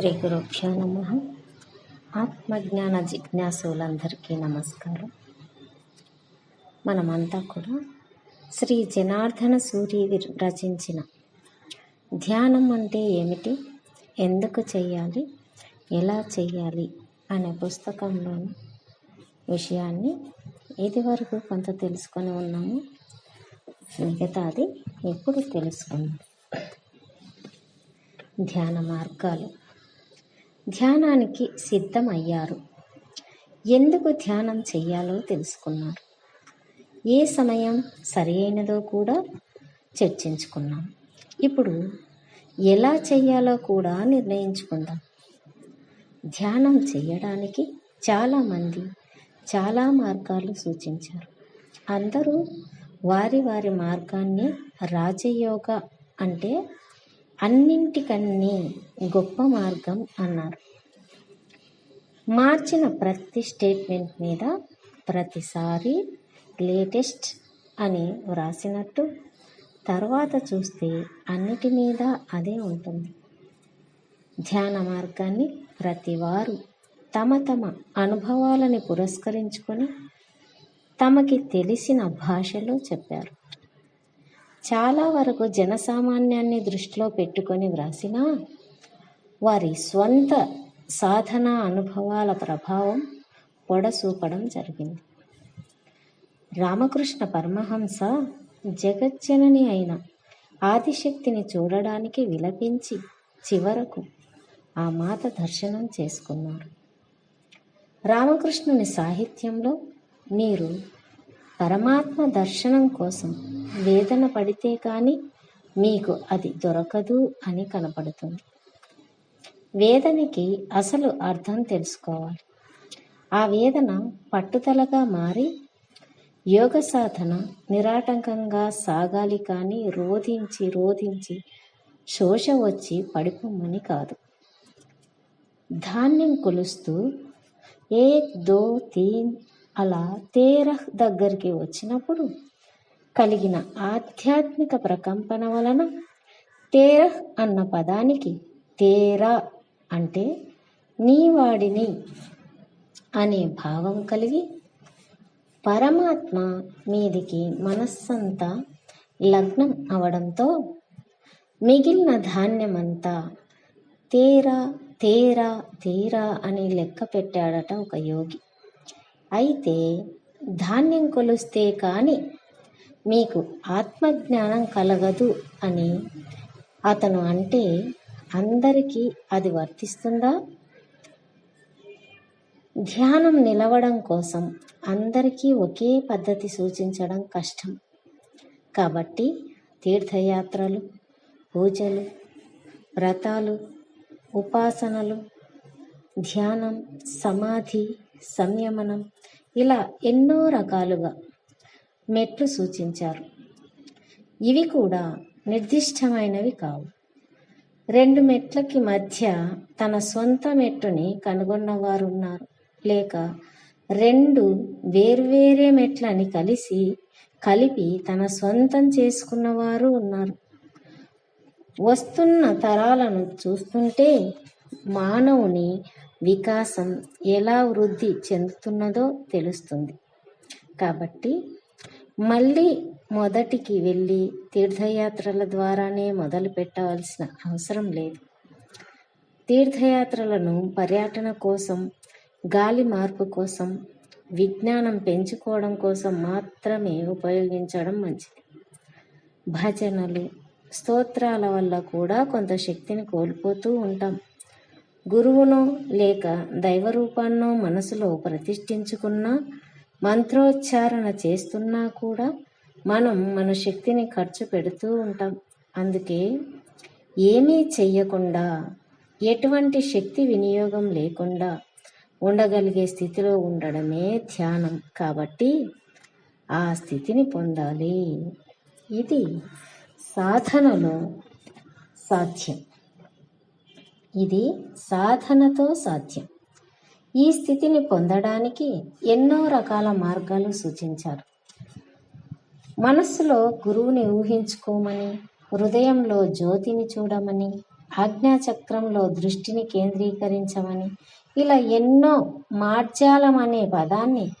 శ్రీ గురుభ్యో నమ. ఆత్మజ్ఞాన జిజ్ఞాసులందరికీ నమస్కారం. మనమంతా కూడా శ్రీ జనార్దన సూరి రచించిన ధ్యానం అంటే ఏమిటి? ఎందుకు చేయాలి ఎలా చేయాలి అనే పుస్తకంలోని విషయాన్ని ఇదివరకు కొంత తెలుసుకొని ఉన్నాము. మిగతాది ఇప్పుడు తెలుసుకుందాం. ధ్యాన మార్గాలు. ధ్యానానికి సిద్ధమయ్యారు. ఎందుకు ధ్యానం చేయాలో తెలుసుకున్నారు. ఏ సమయం సరి అయినదో కూడా చర్చించుకున్నాం. ఇప్పుడు ఎలా చేయాలో కూడా నిర్ణయించుకుందాం. ధ్యానం చేయడానికి చాలామంది చాలా మార్గాలు సూచించారు. అందరూ వారి వారి మార్గాన్ని రాజయోగ అంటే అన్నింటికన్నీ గొప్ప మార్గం అన్నారు. మార్చిన ప్రతి స్టేట్మెంట్ మీద ప్రతిసారి లేటెస్ట్ అని వ్రాసినట్టు తర్వాత చూస్తే అన్నిటి మీద అదే ఉంటుంది. ధ్యాన మార్గాన్ని ప్రతివారు తమ తమ అనుభవాలని పురస్కరించుకొని తమకి తెలిసిన భాషలో చెప్పారు. చాలా వరకు జనసామాన్యాన్ని దృష్టిలో పెట్టుకొని వ్రాసినా వారి స్వంత సాధన అనుభవాల ప్రభావం పొడసూపడం జరిగింది. రామకృష్ణ పరమహంస జగజ్జనని అయిన ఆదిశక్తిని చూడడానికి విలపించి చివరకు ఆ మాత దర్శనం చేసుకున్నారు. రామకృష్ణుని సాహిత్యంలో మీరు పరమాత్మ దర్శనం కోసం వేదన పడితే కానీ మీకు అది దొరకదు అని కనపడుతుంది. వేదనకి అసలు అర్థం తెలుసుకోవాలి. ఆ వేదన పట్టుదలగా మారి యోగ సాధన నిరాటంకంగా సాగాలి కానీ రోధించి రోధించి శోష వచ్చి పడిపోమని కాదు. ధాన్యం కొలుస్తూ ఏక్ దో తీన్ అలా తేరహ్ దగ్గరికి వచ్చినప్పుడు కలిగిన ఆధ్యాత్మిక ప్రకంపన వలన తేరహ్ అన్న పదానికి తేరా అంటే నీవాడిని అనే భావం కలిగి పరమాత్మ మీదికి మనస్సంతా లగ్నం అవడంతో మిగిలిన ధాన్యమంతా తేరా తేరా తేరా అని లెక్క పెట్టాడట ఒక యోగి. అయితే ధాన్యం కొలుస్తే కానీ మీకు ఆత్మజ్ఞానం కలగదు అని అతను అంటే అందరికీ అది వర్తిస్తుందా? ధ్యానం నిలవడం కోసం అందరికీ ఒకే పద్ధతి సూచించడం కష్టం. కాబట్టి తీర్థయాత్రలు పూజలు వ్రతాలు ఉపాసనలు ధ్యానం సమాధి సంయమనం. ఇలా ఎన్నో రకాలుగా మెట్లు సూచించారు. ఇవి కూడా నిర్దిష్టమైనవి కావు. రెండు మెట్లకి మధ్య తన సొంత మెట్టుని కనుగొన్నవారు ఉన్నారు లేక రెండు వేర్వేరే మెట్లని కలిసి కలిపి తన సొంతం చేసుకున్నవారు ఉన్నారు. వస్తున్న తరాలను చూస్తుంటే మానవుని వికాసం ఎలా వృద్ధి చెందుతున్నదో తెలుస్తుంది. కాబట్టి మళ్ళీ మొదటికి వెళ్ళి తీర్థయాత్రల ద్వారానే మొదలు పెట్టవలసిన అవసరం లేదు. తీర్థయాత్రలను పర్యటన కోసం గాలి మార్పు కోసం విజ్ఞానం పెంచుకోవడం కోసం మాత్రమే ఉపయోగించడం మంచిది. భజనలు స్తోత్రాల వల్ల కూడా కొంత శక్తిని కోల్పోతూ ఉంటాం. గురువునో లేక దైవరూపాన్నో మనసులో ప్రతిష్ఠించుకున్నా మంత్రోచ్చారణ చేస్తున్నా కూడా మనం మన శక్తిని ఖర్చు పెడుతూ ఉంటాం. అందుకే ఏమీ చెయ్యకుండా ఎటువంటి శక్తి వినియోగం లేకుండా ఉండగలిగే స్థితిలో ఉండడమే ధ్యానం. కాబట్టి ఆ స్థితిని పొందాలి. ఇది సాధనలో సాధ్యం. ఇది సాధనతో సాధ్యం. ఈ స్థితిని పొందడానికి ఎన్నో రకాల మార్గాలు సూచించారు. మనస్సులో గురువుని ఊహించుకోమని హృదయంలో జ్యోతిని చూడమని ఆజ్ఞాచక్రంలో దృష్టిని కేంద్రీకరించమని ఇలా ఎన్నో మార్జాలం అనే పదాన్ని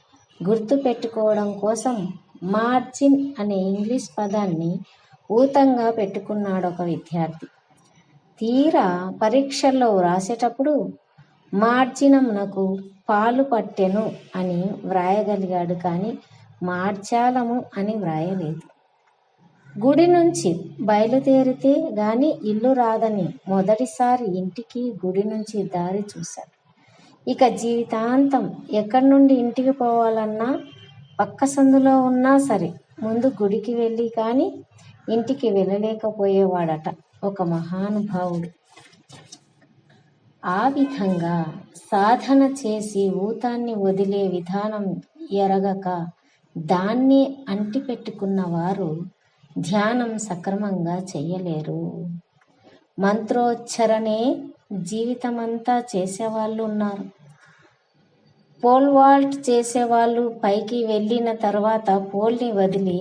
గుర్తుపెట్టుకోవడం కోసం మార్జిన్ అనే ఇంగ్లీష్ పదాన్ని ఊతంగా పెట్టుకున్నాడు ఒక విద్యార్థి. తీరా పరీక్షల్లో వ్రాసేటప్పుడు మార్జినమునకు పాలు పట్టెను అని వ్రాయగలిగాడు కానీ మార్జాలము అని వ్రాయలేదు. గుడి నుంచి బయలుదేరితే గాని ఇల్లు రాదని మొదటిసారి ఇంటికి గుడి నుంచి దారి చూశాడు ఇక జీవితాంతం ఎక్కడి నుండి ఇంటికి పోవాలన్నా పక్క సందులో ఉన్నా సరే ముందు గుడికి వెళ్ళి కానీ ఇంటికి వెళ్ళలేకపోయేవాడట. ఒక మహానుభావుడు. ఆ విధంగా సాధన చేసి ఊతాన్ని వదిలే విధానం ఎరగక దాన్ని అంటిపెట్టుకున్న వారు ధ్యానం సక్రమంగా చెయ్యలేరు మంత్రోచ్చరణే జీవితమంతా చేసేవాళ్ళు ఉన్నారు. పోల్ వాల్ట్ చేసేవాళ్ళు పైకి వెళ్ళిన తర్వాత పోల్ని వదిలి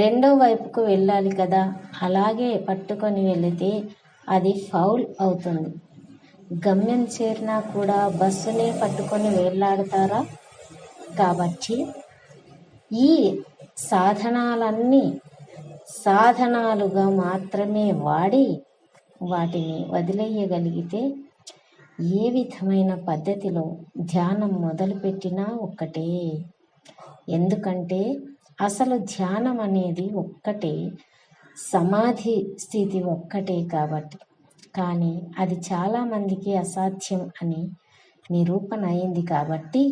రెండో వైపుకు వెళ్ళాలి కదా. అలాగే పట్టుకొని వెళితే అది ఫౌల్ అవుతుంది. గమ్యం చేరినా కూడా బస్సునే పట్టుకొని వెళ్ళాడతారా? కాబట్టి ఈ సాధనాలన్నీ సాధనాలుగా మాత్రమే వాడి వాటిని వదిలేయగలిగితే ఏ విధమైన పద్ధతిలో ధ్యానం మొదలుపెట్టినా ఒక్కటే. ఎందుకంటే అసలు ధ్యానం అనేది ఒక్కటే సమాధి స్థితి ఒక్కటే కాబట్టి. కానీ అది చాలామందికి అసాధ్యం అని నిరూపణ అయింది కాబట్టి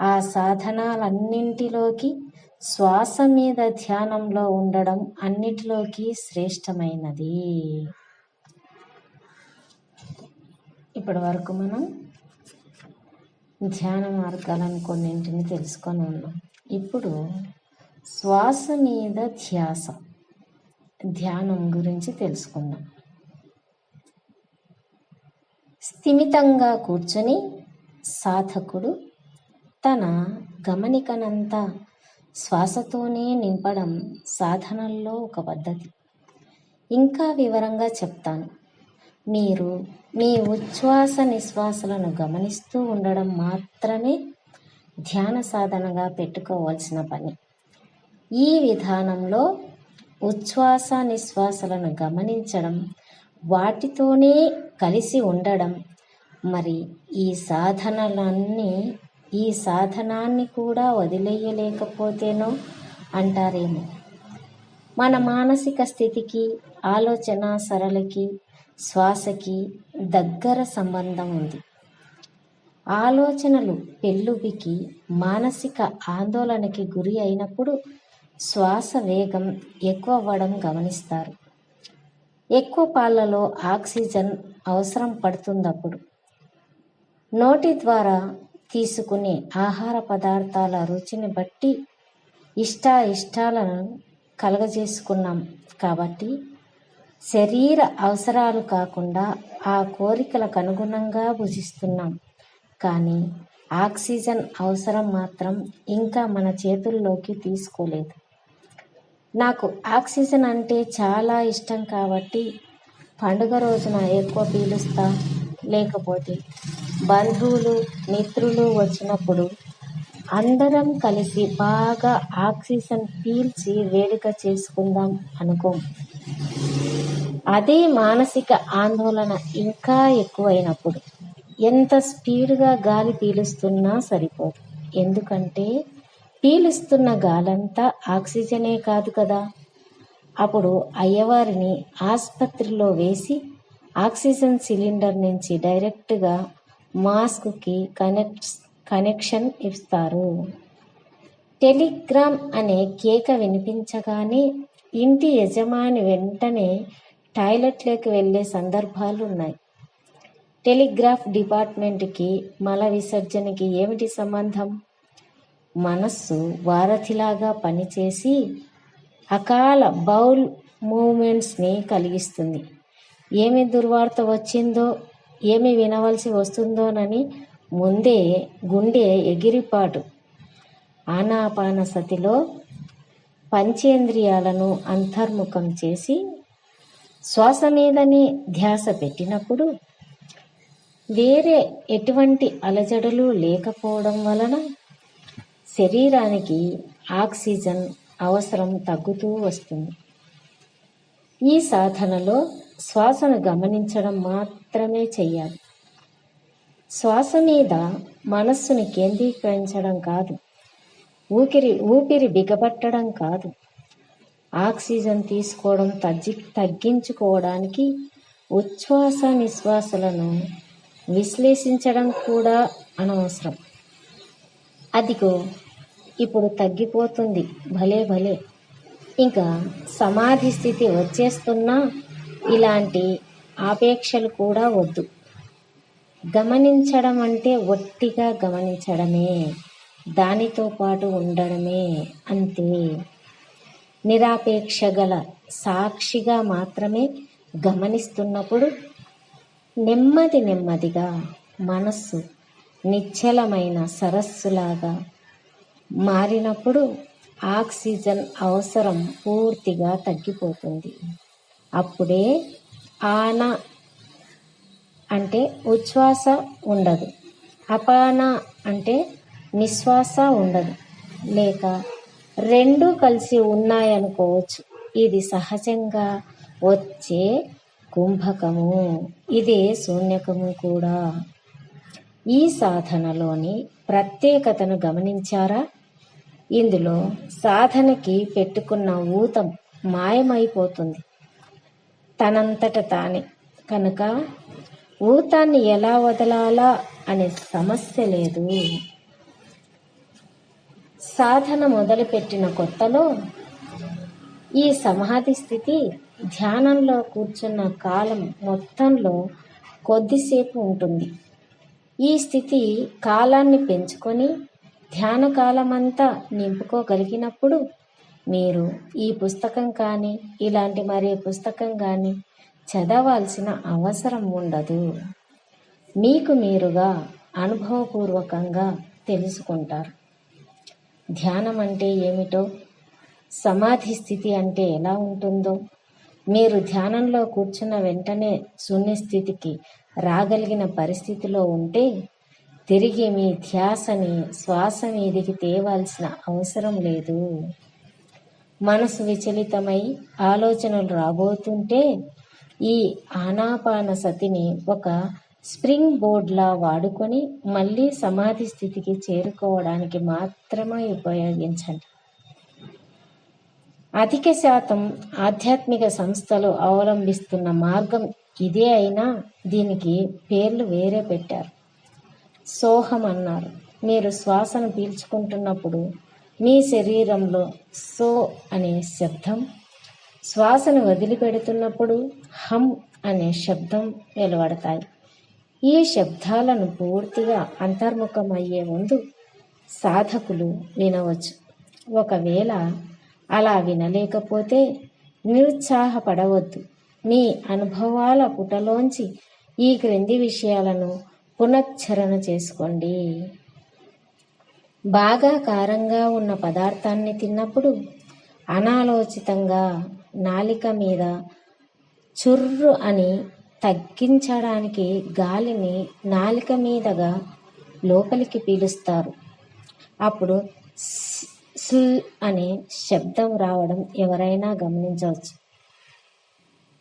ఆ సాధనాలన్నింటిలోకి శ్వాస మీద ధ్యానంలో ఉండడం అన్నిటిలోకి శ్రేష్టమైనది. ఇప్పటి వరకు మనం ధ్యాన మార్గాలను కొన్నింటిని తెలుసుకొని ఉన్నాం. ఇప్పుడు శ్వాస మీద ధ్యాస ధ్యానం గురించి తెలుసుకుందాం. స్థిమితంగా కూర్చొని సాధకుడు తన గమనికనంతా శ్వాసతోనే నింపడం సాధనల్లో ఒక పద్ధతి. ఇంకా వివరంగా చెప్తాను. మీరు మీ ఉచ్ఛ్వాస నిశ్వాసలను గమనిస్తూ ఉండడం మాత్రమే ధ్యాన సాధనగా పెట్టుకోవాల్సిన పని. ఈ విధానంలో ఉచ్ఛ్వాస నిశ్వాసలను గమనించడం వాటితోనే కలిసి ఉండడం. మరి ఈ సాధనలన్నీ ఈ సాధనాన్ని కూడా వదిలేయలేకపోతేనో అంటారేమో. మన మానసిక స్థితికి ఆలోచన సరళకి శ్వాసకి దగ్గర సంబంధం ఉంది. ఆలోచనలు పెళ్ళుబికి మానసిక ఆందోళనకి గురి అయినప్పుడు శ్వాస వేగం ఎక్కువ అవ్వడం గమనిస్తారు. ఎక్కువ పాలలో ఆక్సిజన్ అవసరం పడుతున్నప్పుడు నోటి ద్వారా తీసుకునే ఆహార పదార్థాల రుచిని బట్టి ఇష్ట ఇష్టాలను కలగజేసుకున్నాం కాబట్టి శరీర అవసరాలు కాకుండా ఆ కోరికలకు అనుగుణంగా భుజిస్తున్నాం. కానీ ఆక్సిజన్ అవసరం మాత్రం ఇంకా మన చేతుల్లోకి తీసుకోలేదు. నాకు ఆక్సిజన్ అంటే చాలా ఇష్టం కాబట్టి పండుగ రోజున ఎక్కువ పీలుస్తా. లేకపోతే బంధువులు మిత్రులు వచ్చినప్పుడు అందరం కలిసి బాగా ఆక్సిజన్ పీల్చి వేడుక చేసుకుందాం అనుకో. అదే మానసిక ఆందోళన ఇంకా ఎక్కువైనప్పుడు ఎంత స్పీడ్గా గాలి పీలుస్తున్నా సరిపోదు. ఎందుకంటే పీలుస్తున్న గాలంతా ఆక్సిజనే కాదు కదా. అప్పుడు అయ్యవారిని ఆసుపత్రిలో వేసి ఆక్సిజన్ సిలిండర్ నుంచి డైరెక్ట్గా మాస్క్కి కనెక్ట్ కనెక్షన్ ఇస్తారు. టెలిగ్రామ్ అనే కేక వినిపించగానే ఇంటి యజమాని వెంటనే టాయిలెట్లోకి వెళ్ళే సందర్భాలు ఉన్నాయి టెలిగ్రాఫ్ డిపార్ట్మెంట్కి మల విసర్జనకి ఏమిటి సంబంధం? మనస్సు వారధిలాగా పనిచేసి అకాల బౌల్ మూమెంట్స్ని కలిగిస్తుంది. ఏమి దుర్వార్త వచ్చిందో ఏమి వినవలసి వస్తుందోనని ముందే గుండె ఎగిరిపాటు. ఆనాపాన సతిలో పంచేంద్రియాలను అంతర్ముఖం చేసి శ్వాస మీదనే ధ్యాస పెట్టినప్పుడు వేరే ఎటువంటి అలజడులు లేకపోవడం వలన శరీరానికి ఆక్సిజన్ అవసరం తగ్గుతూ వస్తుంది. ఈ సాధనలో శ్వాసను గమనించడం మాత్రమే చెయ్యాలి. శ్వాస మీద మనస్సుని కేంద్రీకరించడం కాదు. ఊపిరి ఊపిరి బిగబట్టడం కాదు. ఆక్సిజన్ తీసుకోవడం తగ్గి తగ్గించుకోవడానికి ఉచ్ఛ్వాస నిశ్వాసలను విశ్లేషించడం కూడా అనవసరం. అదిగో ఇప్పుడు తగ్గిపోతుంది. భలే భలే. ఇంకా సమాధి స్థితి వచ్చేస్తున్నా ఇలాంటి ఆపేక్షలు కూడా వద్దు. గమనించడం అంటే ఒట్టిగా గమనించడమే. దానితో పాటు ఉండడమే అంతే. నిరాపేక్ష గల సాక్షిగా మాత్రమే గమనిస్తున్నప్పుడు నెమ్మది నెమ్మదిగా మనస్సు నిశ్చలమైన సరస్సులాగా మారినప్పుడు ఆక్సిజన్ అవసరం పూర్తిగా తగ్గిపోతుంది. అప్పుడే ఆన అంటే ఉచ్ఛ్వాస ఉండదు. అపాన అంటే నిశ్వాస ఉండదు. లేక రెండు కలిసి ఉన్నాయనుకోవచ్చు. ఇది సహజంగా వచ్చే కుంభకము. ఇదే శూన్యకము కూడా. ఈ సాధనలోని ప్రత్యేకతను గమనించారా? ఇందులో సాధనకి పెట్టుకున్న ఊతం మాయమైపోతుంది. తనంతట తానే. కనుక ఊతాన్ని ఎలా వదలాలా అనే సమస్య లేదు. సాధన మొదలుపెట్టిన కొత్తలో ఈ సమాధి స్థితి ధ్యానంలో కూర్చున్న కాలం మొత్తంలో కొద్దిసేపు ఉంటుంది. ఈ స్థితి కాలాన్ని పెంచుకొని ధ్యాన కాలమంతా నింపుకోగలిగినప్పుడు మీరు ఈ పుస్తకం కానీ ఇలాంటి మరే పుస్తకం కానీ చదవాల్సిన అవసరం ఉండదు. మీకు మీరుగా అనుభవపూర్వకంగా తెలుసుకుంటారు. ధ్యానం అంటే ఏమిటో? సమాధి స్థితి అంటే ఎలా ఉంటుందో? మీరు ధ్యానంలో కూర్చున్న వెంటనే శూన్యస్థితికి రాగలిగిన పరిస్థితిలో ఉంటే తిరిగి మీ ధ్యాసని శ్వాస మీదికి తేవాల్సిన అవసరం లేదు. మనసు విచలితమై ఆలోచనలు రాబోతుంటే ఈ ఆనాపాన సతిని ఒక స్ప్రింగ్ బోర్డ్లా వాడుకొని మళ్ళీ సమాధి స్థితికి చేరుకోవడానికి మాత్రమే ఉపయోగించండి. అధిక శాతం ఆధ్యాత్మిక సంస్థలు అవలంబిస్తున్న మార్గం ఇదే అయినా దీనికి పేర్లు వేరే పెట్టారు. సోహం అన్నారు. మీరు శ్వాసను పీల్చుకుంటున్నప్పుడు మీ శరీరంలో సో అనే శబ్దం శ్వాసను వదిలిపెడుతున్నప్పుడు హమ్ అనే శబ్దం వెలువడతాయి. ఈ శబ్దాలను పూర్తిగా అంతర్ముఖమయ్యే ముందు సాధకులు వినవచ్చు. ఒకవేళ అలా వినలేకపోతే నిరుత్సాహపడవద్దు. మీ అనుభవాల పుటలోంచి ఈ క్రింది విషయాలను పునశ్చరణ చేసుకోండి. బాగా కారంగా ఉన్న పదార్థాన్ని తిన్నప్పుడు అనాలోచితంగా నాలిక మీద చుర్రు అని తగ్గించడానికి గాలిని నాలిక మీదగా లోపలికి పీలుస్తారు. అప్పుడు స్ల్ అనే శబ్దం రావడం ఎవరైనా గమనించవచ్చు.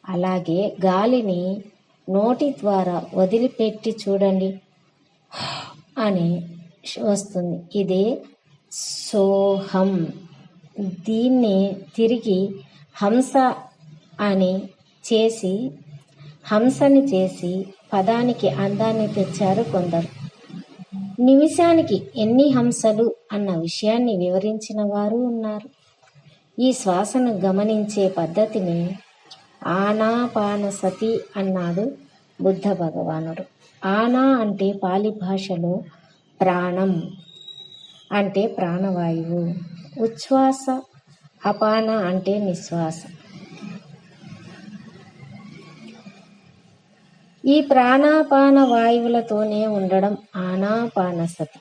అలాగే గాలిని నోటి ద్వారా వదిలిపెట్టి చూడండి అని వస్తుంది. ఇదే సోహం. దీన్ని తిరిగి హంస అని చేసి హంసని చేసి పదానికి అందాన్ని తెచ్చారు కొందరు. నిమిషానికి ఎన్ని హంసలు అన్న విషయాన్ని వివరించిన వారు ఉన్నారు. ఈ శ్వాసను గమనించే పద్ధతిని ఆనాపానసతి అన్నాడు బుద్ధ భగవానుడు. ఆనా అంటే పాలి భాషలో ప్రాణం అంటే ప్రాణవాయువు. ఉచ్ఛ్వాస అపాన అంటే నిశ్వాస. ఈ ప్రాణాపాన వాయువులతోనే ఉండడం ఆనాపానసతి.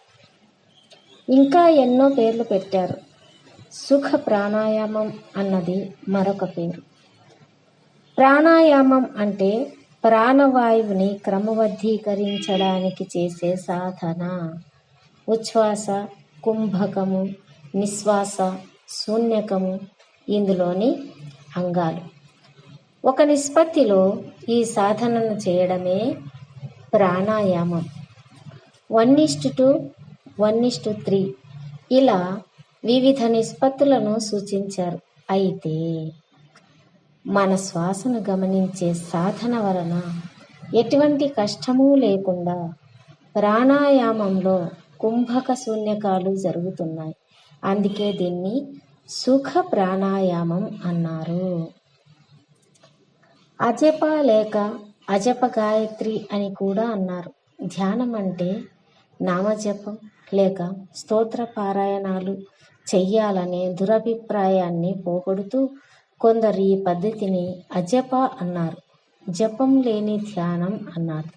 ఇంకా ఎన్నో పేర్లు పెట్టారు. సుఖ ప్రాణాయామం అన్నది మరొక పేరు. ప్రాణాయామం అంటే ప్రాణవాయువుని క్రమబద్ధీకరించడానికి చేసే సాధన. ఉచ్ఛ్వాస కుంభకము నిశ్వాస శూన్యకము ఇందులోని అంగాలు. ఒక నిష్పత్తిలో ఈ సాధనను చేయడమే ప్రాణాయామం. One is to two one is to three ఇలా వివిధ నిష్పత్తులను సూచించారు. అయితే మన శ్వాసను గమనించే సాధన వలన ఎటువంటి కష్టము లేకుండా ప్రాణాయామంలో కుంభక శూన్యకాలు జరుగుతున్నాయి. అందుకే దీన్ని సుఖ ప్రాణాయామం అన్నారు. అజప లేక అజప గాయత్రి అని కూడా అన్నారు. ధ్యానం అంటే నామజపం లేక స్తోత్ర పారాయణాలు చెయ్యాలనే దురభిప్రాయాన్ని పోగొడుతూ కొందరు ఈ పద్ధతిని అజప అన్నారు. జపం లేని ధ్యానం అన్నారు.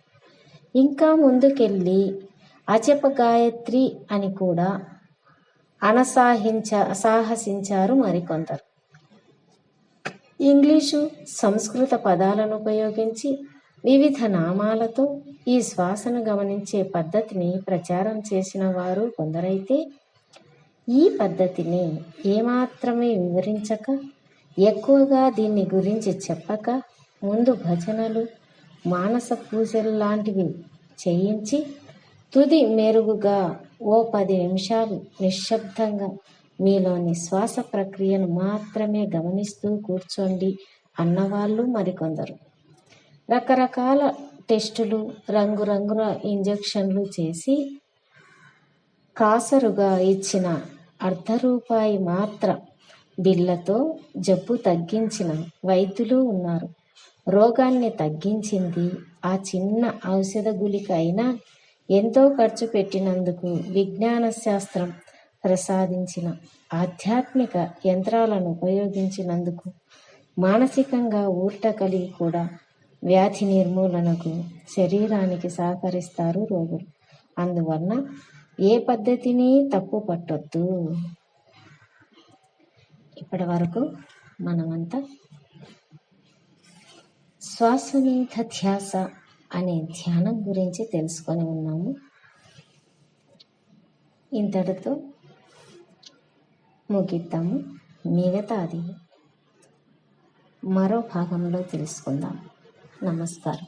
ఇంకా ముందుకెళ్ళి అజప గాయత్రి అని కూడా అనసాహించ సాహసించారు మరికొందరు. ఇంగ్లీషు సంస్కృత పదాలను ఉపయోగించి వివిధ నామాలతో ఈ శ్వాసను గమనించే పద్ధతిని ప్రచారం చేసిన వారు కొందరైతే ఈ పద్ధతిని ఏమాత్రమే వివరించక ఎక్కువగా దీన్ని గురించి చెప్పక ముందు భజనలు మానస పూజలు లాంటివి చేయించి తుది మెరుగుగా ఓ పది నిమిషాలు నిశ్శబ్దంగా మీలోని శ్వాస ప్రక్రియను మాత్రమే గమనిస్తూ కూర్చోండి అన్నవాళ్ళు మరికొందరు. రకరకాల టెస్టులు రంగురంగుల ఇంజెక్షన్లు చేసి కాసరుగా ఇచ్చిన అర్ధ రూపాయి మాత్రం బిళ్ళతో జబ్బు తగ్గించిన వైద్యులు ఉన్నారు. రోగాన్ని తగ్గించింది ఆ చిన్న ఔషధ గుళిక అయినా ఎంతో ఖర్చు పెట్టినందుకు విజ్ఞాన శాస్త్రం ప్రసాదించిన ఆధ్యాత్మిక యంత్రాలను ఉపయోగించినందుకు మానసికంగా ఊరట కలిగి కూడా వ్యాధి నిర్మూలనకు శరీరానికి సహకరిస్తారు రోగులు. అందువలన ఏ పద్ధతిని తప్పు పట్టొద్దు ఇప్పటి వరకు మనమంతా శ్వాస మీద ధ్యాస అనే ధ్యానం గురించి తెలుసుకొని ఉన్నాము. ఇంతటితో ముగిద్దాము. మిగతాది మరో భాగంలో తెలుసుకుందాం. నమస్కారం.